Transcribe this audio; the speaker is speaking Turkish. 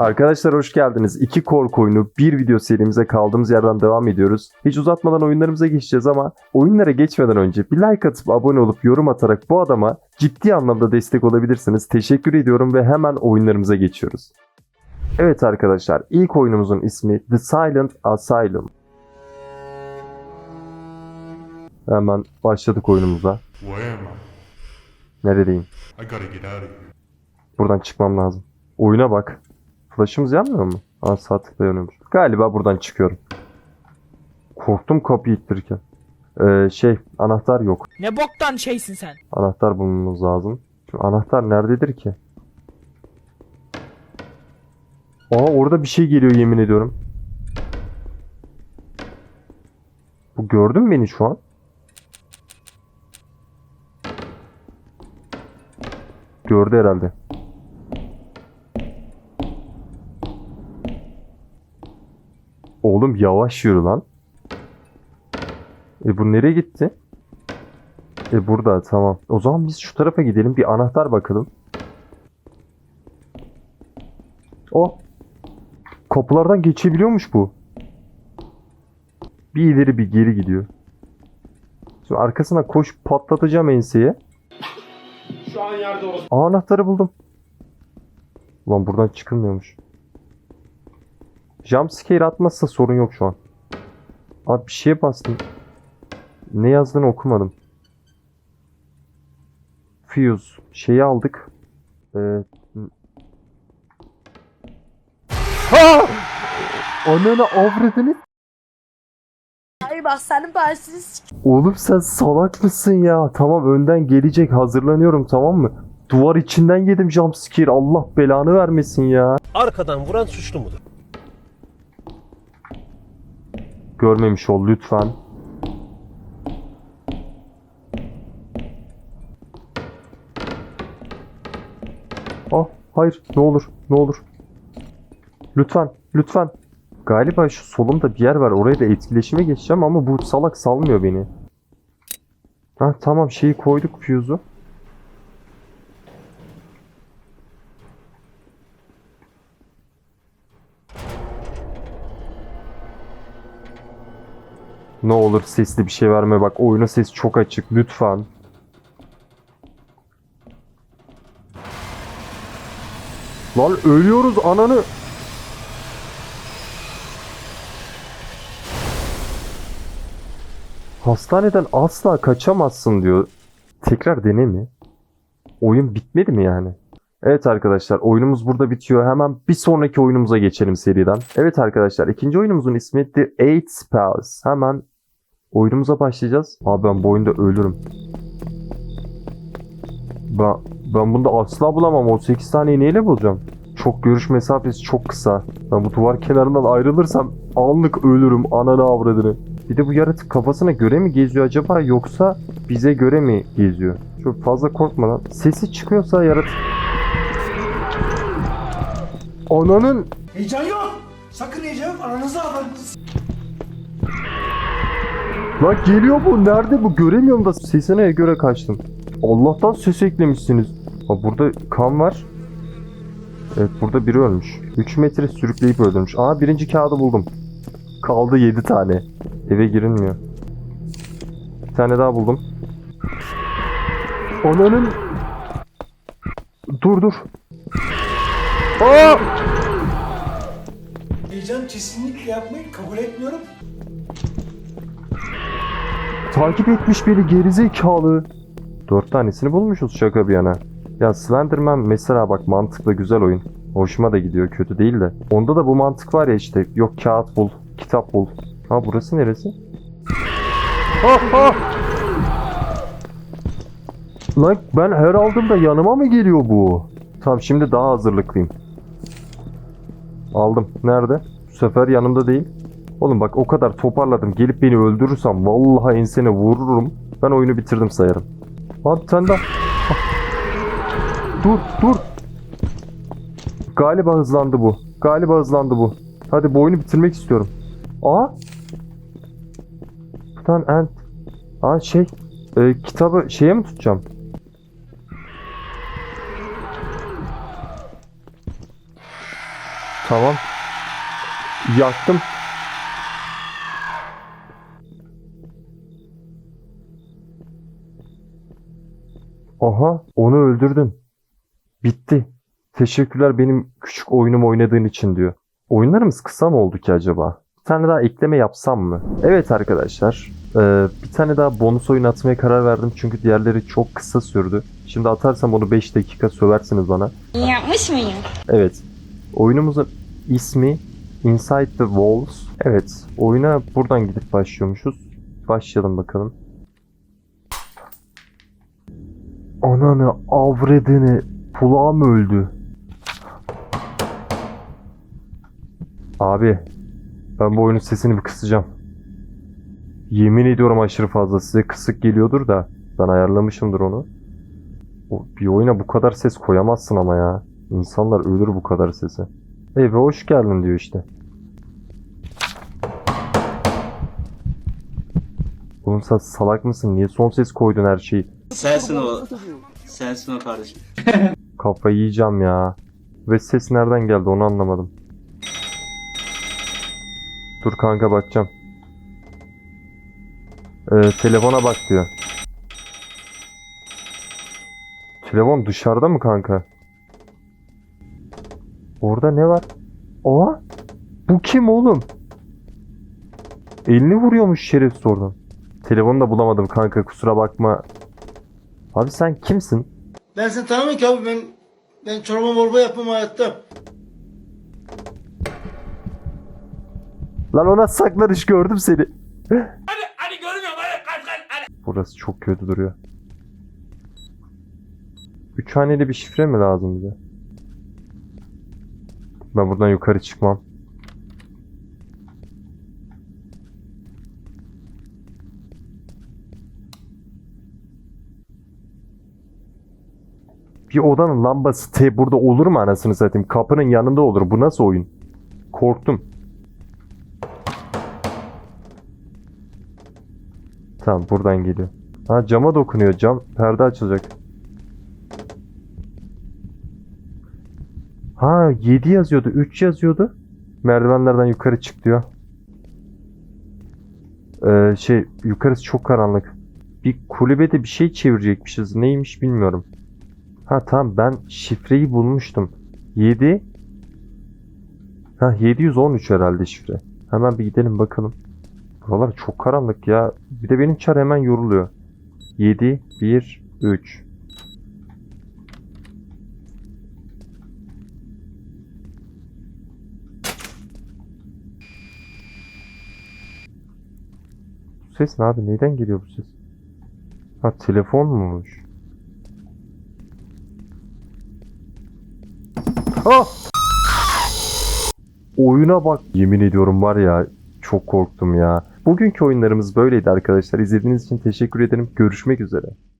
Arkadaşlar hoş geldiniz. İki korku oyunu bir video serimize kaldığımız yerden devam ediyoruz. Hiç uzatmadan oyunlarımıza geçeceğiz ama oyunlara geçmeden önce bir like atıp abone olup yorum atarak bu adama ciddi anlamda destek olabilirsiniz. Teşekkür ediyorum ve hemen oyunlarımıza geçiyoruz. Evet arkadaşlar ilk oyunumuzun ismi The Silent Asylum. Hemen başladık oyunumuza. Neredeyim? Buradan çıkmam lazım. Oyuna bak. Flash'ımız yanmıyor mu? Aa sağ tıkla yanıyormuş. Galiba buradan çıkıyorum. Korktum kapıyı ittirirken. Ee, şey anahtar yok. Ne boktan şeysin sen. Anahtar bulmamız lazım. Şimdi anahtar nerededir ki? Aa orada bir şey geliyor yemin ediyorum. Bu gördün mü beni şu an? Gördü herhalde. Oğlum yavaş yürü lan. E bu nereye gitti? E burada tamam. O zaman biz şu tarafa gidelim bir anahtar bakalım. O. Kapılardan geçebiliyormuş bu. Bir ileri bir geri gidiyor. Şimdi arkasına koş patlatacağım enseye. Şu an yerde orası. Anahtarı buldum. Ulan buradan çıkılmıyormuş. Jumpscare atmazsa sorun yok şu an. Abi bir şeye bastım. Ne yazdığını okumadım. Fuse. Şeyi aldık. Ee, ha! Ananı avradını. Ay bak senin başını s- Oğlum sen salak mısın ya? Tamam önden gelecek hazırlanıyorum tamam mı? Duvar içinden yedim jumpscare. Allah belanı vermesin ya. arkadan vuran suçlu mudur? Görmemiş ol lütfen. Ah hayır ne olur ne olur. Lütfen lütfen. Galiba şu solumda bir yer var oraya da etkileşime geçeceğim ama bu salak salmıyor beni. Ha tamam şeyi koyduk fuse'u. Ne olur sesli bir şey verme bak oyuna ses çok açık lütfen. Lan ölüyoruz ananı. Hastaneden asla kaçamazsın diyor. Tekrar dene mi? Oyun bitmedi mi yani? Evet arkadaşlar oyunumuz burada bitiyor. Hemen bir sonraki oyunumuza geçelim seriden. Evet arkadaşlar ikinci oyunumuzun ismi The Eight Spells. Hemen oyunumuza başlayacağız. Abi ben bu oyunda ölürüm. Ben, ben bunda asla bulamam. O 8 taneyi neyle bulacağım? Çok görüş mesafesi çok kısa. Ben bu duvar kenarından ayrılırsam anlık ölürüm ananı avradını. Bir de bu yaratık kafasına göre mi geziyor acaba yoksa bize göre mi geziyor? Çok fazla korkma lan. Sesi çıkıyorsa yaratık... Ananın... Heyecan yok. Sakın heyecan yok. Aranızda alın. Lan geliyor bu. Nerede bu? Göremiyorum da sesine göre kaçtım. Allah'tan ses eklemişsiniz. Ha burada kan var. Evet burada biri ölmüş. 3 metre sürükleyip öldürmüş. Aa birinci kağıdı buldum. Kaldı 7 tane. Eve girilmiyor. Bir tane daha buldum. Ananın... Dur dur. Heyecan kesinlikle yapmayı kabul etmiyorum. Takip etmiş beni gerizekalı. Dört tanesini bulmuşuz şaka bir yana. Ya Slenderman mesela bak mantıklı güzel oyun. Hoşuma da gidiyor kötü değil de. Onda da bu mantık var ya işte yok kağıt bul, kitap bul. Ha burası neresi? Ha! Lan ben her aldığımda yanıma mı geliyor bu? Tamam şimdi daha hazırlıklıyım. Aldım. Nerede? Bu sefer yanımda değil. Oğlum bak o kadar toparladım. Gelip beni öldürürsen vallahi ensene vururum. Ben oyunu bitirdim sayarım. Abi sen de... Dur dur. Galiba hızlandı bu. Galiba hızlandı bu. Hadi bu oyunu bitirmek istiyorum. Aa. Bir tane ant. Aa şey. e, kitabı şeye mi tutacağım? Tamam. Yaktım. Aha, onu öldürdün. Bitti. Teşekkürler benim küçük oyunumu oynadığın için diyor. Oyunlarımız kısa mı oldu ki acaba? Bir tane daha ekleme yapsam mı? Evet arkadaşlar. eee, bir tane daha bonus oyun atmaya karar verdim çünkü diğerleri çok kısa sürdü. Şimdi atarsam onu 5 dakika söversiniz bana. Yapmış mıyım? Evet. Oyunumuzun ismi Inside the Walls. Evet. Oyuna buradan gidip başlıyormuşuz. Başlayalım bakalım. Ananı avredini kulağım öldü. Abi ben bu oyunun sesini bir kısacağım. Yemin ediyorum aşırı fazla size kısık geliyordur da ben ayarlamışımdır onu. O- Bir oyuna bu kadar ses koyamazsın ama ya. İnsanlar ölür bu kadar sese. Eve hoş geldin diyor işte. Oğlum sen salak mısın? Niye son ses koydun her şeyi? Sensin o. Sensin o kardeşim. Kafayı yiyeceğim ya. Ve ses nereden geldi onu anlamadım. Dur kanka bakacağım. Ee, telefona bak diyor. Telefon dışarıda mı kanka? Orada ne var? Oha! Bu kim oğlum? Elini vuruyormuş şerefsiz oradan. Telefonu da bulamadım kanka kusura bakma. Abi sen kimsin? Ben seni tanımıyorum ki abi ben ben çorba morba yapmam hayatta. Lan ona saklanış gördüm seni. Hadi hadi görmüyorum hadi kaç kaç Burası çok kötü duruyor. Üç haneli bir şifre mi lazım bize? Ben buradan yukarı çıkmam. Bir odanın lambası te burada olur mu anasını satayım? Kapının yanında olur. Bu nasıl oyun? Korktum. Tamam buradan geliyor. Ha cama dokunuyor. Cam perde açılacak. Ha 7 yazıyordu. 3 yazıyordu. Merdivenlerden yukarı çık diyor. Ee, şey yukarısı çok karanlık. Bir kulübede bir şey çevirecekmişiz. Neymiş bilmiyorum. Ha tamam ben şifreyi bulmuştum. 7 Ha 713 herhalde şifre. Hemen bir gidelim bakalım. Buralar çok karanlık ya. Bir de benim çar hemen yoruluyor. 7, 1, 3. ses ne abi? Neyden geliyor bu ses? Ha telefonmuş. Ah! Oyuna bak. Yemin ediyorum var ya çok korktum ya. Bugünkü oyunlarımız böyleydi arkadaşlar. İzlediğiniz için teşekkür ederim. Görüşmek üzere.